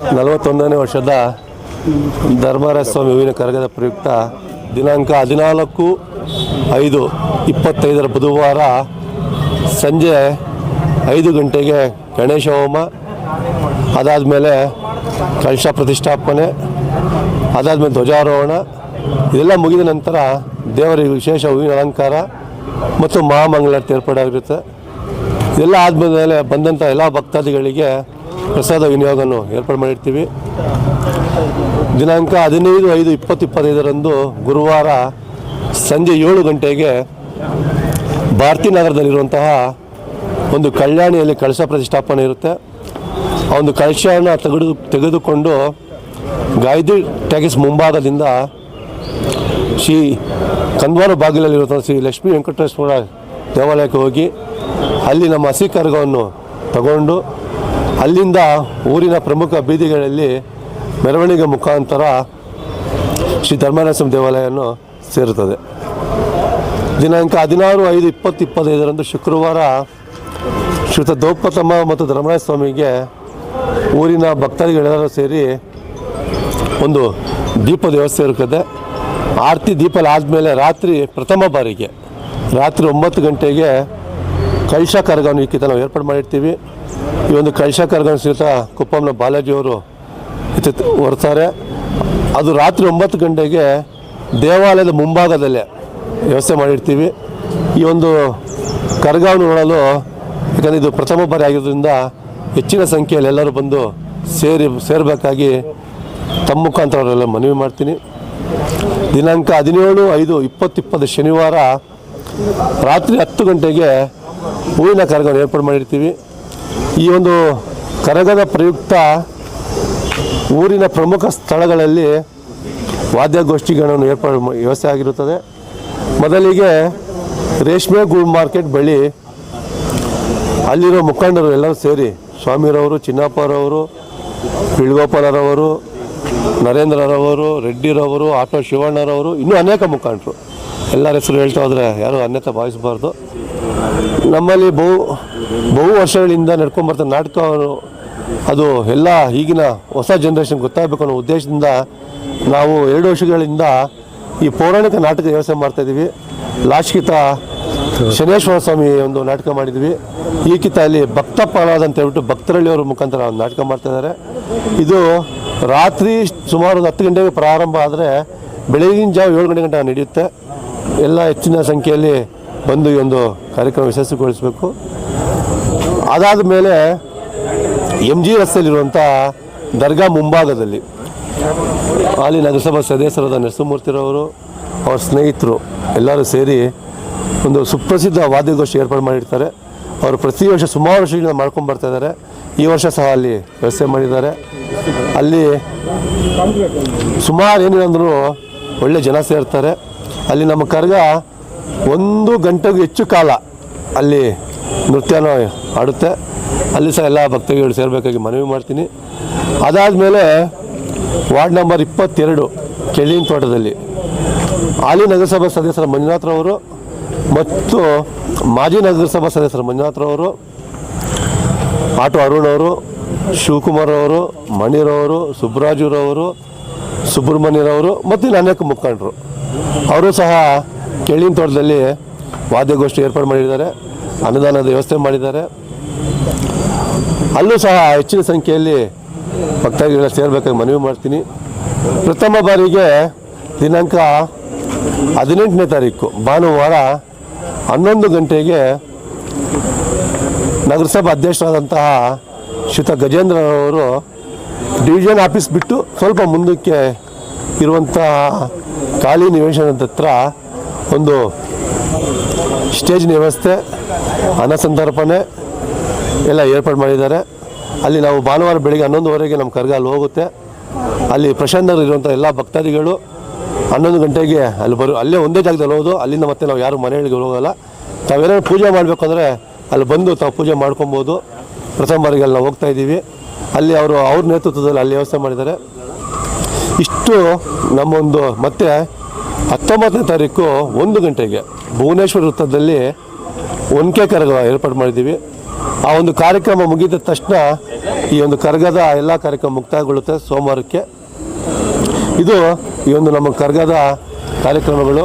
ನಲವತ್ತೊಂದನೇ ವರ್ಷದ ಧರ್ಮರಾಜ ಸ್ವಾಮಿ ಹೂವಿನ ಕರಗದ ಪ್ರಯುಕ್ತ ದಿನಾಂಕ ಹದಿನಾಲ್ಕು ಐದು ಇಪ್ಪತ್ತೈದರ ಬುಧವಾರ ಸಂಜೆ ಐದು ಗಂಟೆಗೆ ಗಣೇಶ ಹೋಮ, ಅದಾದಮೇಲೆ ಕಲಶ ಪ್ರತಿಷ್ಠಾಪನೆ, ಅದಾದಮೇಲೆ ಧ್ವಜಾರೋಹಣ, ಇದೆಲ್ಲ ಮುಗಿದ ನಂತರ ದೇವರಿಗೆ ವಿಶೇಷ ಹೂವಿನ ಅಲಂಕಾರ ಮತ್ತು ಮಹಾಮಂಗಳಾರತಿ ಏರ್ಪಾಡಾಗಿರುತ್ತೆ. ಇದೆಲ್ಲ ಆದಮೇಲೆ ಬಂದಂಥ ಎಲ್ಲ ಭಕ್ತಾದಿಗಳಿಗೆ ಪ್ರಸಾದ ವಿನಿಯೋಗವನ್ನು ಏರ್ಪಾಡು ಮಾಡಿರ್ತೀವಿ. ದಿನಾಂಕ ಹದಿನೈದು ಐದು ಇಪ್ಪತ್ತು ಇಪ್ಪತ್ತೈದರಂದು ಗುರುವಾರ ಸಂಜೆ ಏಳು ಗಂಟೆಗೆ ಭಾರತೀ ನಗರದಲ್ಲಿರುವಂತಹ ಒಂದು ಕಲ್ಯಾಣಿಯಲ್ಲಿ ಕಳಶ ಪ್ರತಿಷ್ಠಾಪನೆ ಇರುತ್ತೆ. ಆ ಒಂದು ಕಳಶವನ್ನು ತೆಗೆದು, ತೆಗೆದುಕೊಂಡು ಗಾಯತ್ರಿ ಟ್ಯಾಗಿಸ್ ಮುಂಭಾಗದಿಂದ ಶ್ರೀ ಕಂದ್ವಾರ ಬಾಗಿಲಲ್ಲಿರುವಂಥ ಶ್ರೀ ಲಕ್ಷ್ಮೀ ವೆಂಕಟೇಶ್ವರ ದೇವಾಲಯಕ್ಕೆ ಹೋಗಿ ಅಲ್ಲಿ ನಮ್ಮ ಹಸಿ ಕರ್ಗವನ್ನು ತಗೊಂಡು ಅಲ್ಲಿಂದ ಊರಿನ ಪ್ರಮುಖ ಬೀದಿಗಳಲ್ಲಿ ಮೆರವಣಿಗೆ ಮುಖಾಂತರ ಶ್ರೀ ಧರ್ಮರಾಜಸ್ವಾಮಿ ದೇವಾಲಯವನ್ನು ಸೇರುತ್ತದೆ. ದಿನಾಂಕ ಹದಿನಾರು ಐದು ಇಪ್ಪತ್ತು ಇಪ್ಪತ್ತೈದರಂದು ಶುಕ್ರವಾರ ಶ್ರೀತ ದೌಪತಮ್ಮ ಮತ್ತು ಧರ್ಮರಾಜ ಸ್ವಾಮಿಗೆ ಊರಿನ ಭಕ್ತಾದಿಗಳೆಲ್ಲರೂ ಸೇರಿ ಒಂದು ದೀಪದ ವ್ಯವಸ್ಥೆ ಇರುತ್ತದೆ. ಆರತಿ ದೀಪಲ್ಲಿ ಆದಮೇಲೆ ರಾತ್ರಿ ಪ್ರಥಮ ಬಾರಿಗೆ, ರಾತ್ರಿ ಒಂಬತ್ತು ಗಂಟೆಗೆ ಕಳಶ ಕರಗವನ್ನು ಈ ನಾವು ಏರ್ಪಾಡು ಮಾಡಿರ್ತೀವಿ. ಈ ಒಂದು ಕಳಶ ಕರಗವನ್ನು ಸಹಿತ ಕುಪ್ಪಂನ ಬಾಲಾಜಿಯವರು ಹೊರ್ತಾರೆ ಅದು ರಾತ್ರಿ ಒಂಬತ್ತು ಗಂಟೆಗೆ ದೇವಾಲಯದ ಮುಂಭಾಗದಲ್ಲೇ ವ್ಯವಸ್ಥೆ ಮಾಡಿರ್ತೀವಿ. ಈ ಒಂದು ಕರ್ಗವನ್ನು ನೋಡಲು ಯಾಕಂದರೆ ಇದು ಪ್ರಥಮ ಬಾರಿ ಆಗಿರೋದ್ರಿಂದ ಹೆಚ್ಚಿನ ಸಂಖ್ಯೆಯಲ್ಲಿ ಎಲ್ಲರೂ ಬಂದು ಸೇರಿ ಸೇರಬೇಕಾಗಿ ತಮ್ಮ ಮುಖಾಂತರ ಅವರೆಲ್ಲ ಮನವಿ ಮಾಡ್ತೀನಿ. ದಿನಾಂಕ ಹದಿನೇಳು ಐದು ಇಪ್ಪತ್ತಿಪ್ಪತ್ತು ಇಪ್ಪತ್ತು ಶನಿವಾರ ರಾತ್ರಿ ಹತ್ತು ಗಂಟೆಗೆ ಹೂವಿನ ಕರಗವನ್ನು ಏರ್ಪಾಡು ಮಾಡಿರ್ತೀವಿ. ಈ ಒಂದು ಕರಗದ ಪ್ರಯುಕ್ತ ಊರಿನ ಪ್ರಮುಖ ಸ್ಥಳಗಳಲ್ಲಿ ವಾದ್ಯಗೋಷ್ಠಿಗಳನ್ನು ಏರ್ಪಾಡು ವ್ಯವಸ್ಥೆ ಆಗಿರುತ್ತದೆ. ಮೊದಲಿಗೆ ರೇಷ್ಮೆ ಗೂಡ್ ಮಾರ್ಕೆಟ್ ಬಳಿ ಅಲ್ಲಿರೋ ಮುಖಂಡರು ಎಲ್ಲರೂ ಸೇರಿ ಸ್ವಾಮಿರವರು, ಚಿನ್ನಪ್ಪರವರು ಬಿಳ್ಗೋಪಾಲರವರು ನರೇಂದ್ರರವರು, ರೆಡ್ಡಿರವರು ಆಟೋ ಶಿವಣ್ಣರವರು, ಇನ್ನೂ ಅನೇಕ ಮುಖಂಡರು. ಎಲ್ಲರ ಹೆಸರು ಹೇಳ್ತಾ ಹೋದರೆ ಯಾರು ಅನ್ಯತ ಭಾವಿಸಬಾರ್ದು. ನಮ್ಮಲ್ಲಿ ಬಹು ಬಹು ವರ್ಷಗಳಿಂದ ನಡ್ಕೊಂಬರ್ತಾರೆ ನಾಟಕ ಅದು ಎಲ್ಲ ಈಗಿನ ಹೊಸ ಜನ್ರೇಷನ್ ಗೊತ್ತಾಗಬೇಕು ಅನ್ನೋ ಉದ್ದೇಶದಿಂದ ನಾವು ಎರಡು ವರ್ಷಗಳಿಂದ ಈ ಪೌರಾಣಿಕ ನಾಟಕ ವ್ಯವಸ್ಥೆ ಮಾಡ್ತಾಯಿದ್ದೀವಿ ಲಾಶ್ಕಿತ ಶನೇಶ್ವರ ಸ್ವಾಮಿ ಒಂದು ನಾಟಕ ಮಾಡಿದ್ವಿ. ಈ ಕಿತ ಅಲ್ಲಿ ಭಕ್ತ ಪ್ರಹ್ಲಾದ್ ಅಂತ ಹೇಳ್ಬಿಟ್ಟು ಭಕ್ತರಳ್ಳಿಯವ್ರ ಮುಖಾಂತರ ಒಂದು ನಾಟಕ ಮಾಡ್ತಾ ಇದ್ದಾರೆ ಇದು ರಾತ್ರಿ ಸುಮಾರು ಒಂದು ಹತ್ತು ಗಂಟೆಗೆ ಪ್ರಾರಂಭ ಆದರೆ ಬೆಳಗಿನ ಜಾವ ಏಳು ಗಂಟೆ ಗಂಟೆ ನಡೆಯುತ್ತೆ. ಎಲ್ಲ ಹೆಚ್ಚಿನ ಸಂಖ್ಯೆಯಲ್ಲಿ ಬಂದು ಈ ಒಂದು ಕಾರ್ಯಕ್ರಮ ಯಶಸ್ವಿಗೊಳಿಸಬೇಕು. ಅದಾದ ಮೇಲೆ ಎಂ ಜಿ ರಸ್ತೆಯಲ್ಲಿರುವಂಥ ದರ್ಗಾ ಮುಂಭಾಗದಲ್ಲಿ ಅಲ್ಲಿ ನಗರಸಭಾ ಸದಸ್ಯರಾದ ನರಸಿಂಹಮೂರ್ತಿರವರು ಅವ್ರ ಸ್ನೇಹಿತರು ಎಲ್ಲರೂ ಸೇರಿ ಒಂದು ಸುಪ್ರಸಿದ್ಧ ವಾದ್ಯಗೋಷ್ಠಿ ಏರ್ಪಾಡು ಮಾಡಿರ್ತಾರೆ. ಅವರು ಪ್ರತಿ ವರ್ಷ ಸುಮಾರು ವರ್ಷಗಳಿಂದ ಮಾಡ್ಕೊಂಡು ಬರ್ತಾ ಇದ್ದಾರೆ. ಈ ವರ್ಷ ಸಹ ಅಲ್ಲಿ ವ್ಯವಸ್ಥೆ ಮಾಡಿದ್ದಾರೆ. ಅಲ್ಲಿ ಸುಮಾರು ಏನಿಲ್ಲ ಒಳ್ಳೆ ಜನ ಸೇರ್ತಾರೆ. ಅಲ್ಲಿ ನಮ್ಮ ಕರ್ಗ ಒಂದು ಗಂಟೆಗೂ ಹೆಚ್ಚು ಕಾಲ ಅಲ್ಲಿ ನೃತ್ಯನ ಆಡುತ್ತೆ. ಅಲ್ಲಿ ಸಹ ಎಲ್ಲ ಭಕ್ತಗಳು ಸೇರಬೇಕಾಗಿ ಮನವಿ ಮಾಡ್ತೀನಿ. ಅದಾದಮೇಲೆ ವಾರ್ಡ್ ನಂಬರ್ ಇಪ್ಪತ್ತೆರಡು, ಕೆಳಿನ ತೋಟದಲ್ಲಿ. ಹಾಲಿ ನಗರಸಭಾ ಸದಸ್ಯರ ಮಂಜುನಾಥ್ರವರು ಮತ್ತು ಮಾಜಿ ನಗರಸಭಾ ಸದಸ್ಯರ ಮಂಜುನಾಥ್ರವರು ಆಟೋ ಅರುಣ್ ಅವರು, ಶಿವಕುಮಾರ್ ಅವರು ಮಣಿರವರು ಸುಬ್ರಾಜುರವರು ಸುಬ್ರಹ್ಮಣ್ಯರವರು ಮತ್ತು ಇನ್ನು ಅನೇಕ ಮುಖಂಡರು. ಅವರು ಸಹ ಕೆಳಿನ ತೋಟದಲ್ಲಿ ವಾದ್ಯಗೋಷ್ಠಿ ಏರ್ಪಾಡು ಮಾಡಿದ್ದಾರೆ ಅನುದಾನದ ವ್ಯವಸ್ಥೆ ಮಾಡಿದ್ದಾರೆ. ಅಲ್ಲೂ ಸಹ ಹೆಚ್ಚಿನ ಸಂಖ್ಯೆಯಲ್ಲಿ ಭಕ್ತಾದಿಗಳ ಸೇರಬೇಕಾಗಿ ಮನವಿ ಮಾಡ್ತೀನಿ. ಪ್ರಥಮ ಬಾರಿಗೆ ದಿನಾಂಕ ಹದಿನೆಂಟನೇ ತಾರೀಕು, ಭಾನುವಾರ ಹನ್ನೊಂದು ಗಂಟೆಗೆ ನಗರಸಭಾ ಅಧ್ಯಕ್ಷರಾದಂತಹ ಶ್ರೀತ ಗಜೇಂದ್ರರವರು ಡಿವಿಷನ್ ಆಫೀಸ್ ಬಿಟ್ಟು ಸ್ವಲ್ಪ ಮುಂದಕ್ಕೆ ಇರುವಂತಹ ಖಾಲಿ ನಿವೇಶನದ ಹತ್ರ ಒಂದು ಸ್ಟೇಜ್ ವ್ಯವಸ್ಥೆ ಅನ್ನಸಂತರ್ಪಣೆ ಎಲ್ಲ ಏರ್ಪಾಡು ಮಾಡಿದ್ದಾರೆ. ಅಲ್ಲಿ ನಾವು ಭಾನುವಾರ ಬೆಳಿಗ್ಗೆ ಹನ್ನೊಂದುವರೆಗೆ ನಮ್ಮ ಕರ್ಗ ಅಲ್ಲಿ ಹೋಗುತ್ತೆ. ಅಲ್ಲಿ ಪ್ರಶಾಂತ್ ನಗರ ಇರುವಂಥ ಎಲ್ಲ ಭಕ್ತಾದಿಗಳು ಹನ್ನೊಂದು ಗಂಟೆಗೆ ಅಲ್ಲಿ ಬರೋ, ಅಲ್ಲೇ ಒಂದೇ ಜಾಗದಲ್ಲಿ ಹೋಗೋದು ಅಲ್ಲಿಂದ ಮತ್ತೆ ನಾವು ಯಾರು ಮನೆಗಳಿಗೆ ಹೋಗೋಲ್ಲ. ತಾವೇನಾದ್ರು ಪೂಜೆ ಮಾಡಬೇಕು ಅಂದರೆ ಅಲ್ಲಿ ಬಂದು ತಾವು ಪೂಜೆ ಮಾಡ್ಕೊಬೋದು. ಪ್ರಥಮ ಬಾರಿಗೆ ಅಲ್ಲಿ ನಾವು ಹೋಗ್ತಾ ಇದ್ದೀವಿ. ಅಲ್ಲಿ ಅವರು ಅವ್ರ ನೇತೃತ್ವದಲ್ಲಿ ಅಲ್ಲಿ ವ್ಯವಸ್ಥೆ ಮಾಡಿದ್ದಾರೆ. ಇಷ್ಟು ನಮ್ಮೊಂದು ಮತ್ತೆ ಹತ್ತೊಂಬತ್ತನೇ ತಾರೀಕು ಒಂದು ಗಂಟೆಗೆ ಭುವನೇಶ್ವರ ವೃತ್ತದಲ್ಲಿ ಒನ್ಕೆ ಕರಗ ಏರ್ಪಾಡು ಮಾಡಿದ್ದೀವಿ. ಆ ಒಂದು ಕಾರ್ಯಕ್ರಮ ಮುಗಿದ ತಕ್ಷಣ ಈ ಒಂದು ಕರಗದ ಎಲ್ಲ ಕಾರ್ಯಕ್ರಮ ಮುಕ್ತಾಯಗೊಳ್ಳುತ್ತೆ ಸೋಮವಾರಕ್ಕೆ. ಇದು ಈ ಒಂದು ನಮ್ಮ ಕರಗದ ಕಾರ್ಯಕ್ರಮಗಳು.